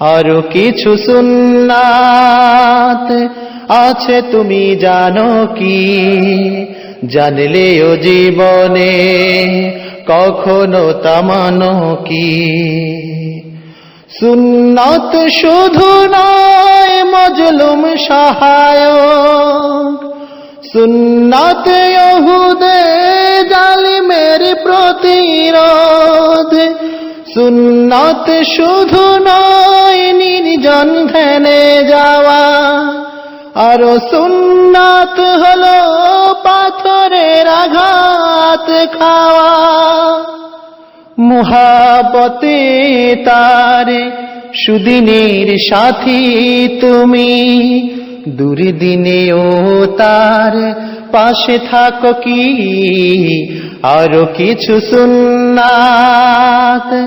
আরও কিছু সুন্নাত আছে, তুমি জানো কি? জানলেও জীবনে কখনো তামানো কি? সুন্নত শুধু নয়, মজলুম সহায়ক। সুন্নত ইহুদে জালিমের প্রতিরোধ। সুন্নত শুধু নয়, নির্জন ধ্যানে যাওয়া। আর সুন্নাত হলো পাথরের আঘাত খাওয়া। মুহাবতে তার সুদিনের সাথী তুমি। দুর্দিনেও তার পাশে থাকো কি? আরও কিছু সুন্নাত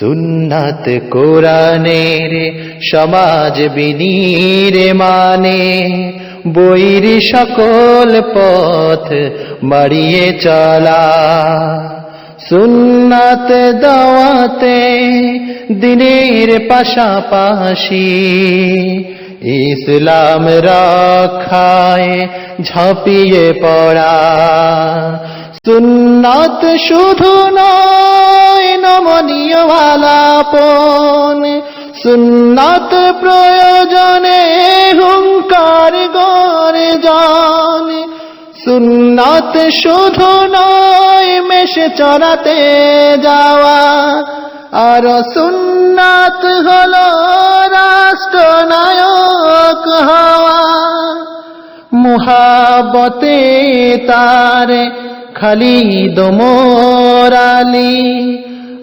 সুন্নাত কোরআনের, সমাজ বিনীর মানে বইর সকল পথ মারিয়ে চলা। সুন্নাত দাওয়াতে দিনের পাশাপাশি ইসলাম রক্ষায় ঝাঁপিয়ে পড়া। সুন্নাত শুধু নয় আলাপন সুন্নাত প্রয়োজনে হুঙ্কার গড়ে যান। সুন্নাত শুধু নয়, মেশে চড়াতে যাওয়া। আর সুন্নাত হলো রাষ্ট্রনায়ক হওয়া। মুহাবতে তার খালি দোমরালি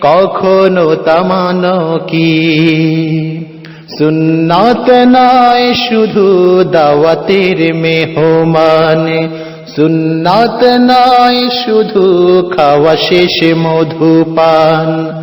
কখনো তামানো কি? সুন্নাত নয় শুধু দাওয়াতের মেহমান। সুন্নাত নয় শুধু খাওয়া শেষ মধুপান।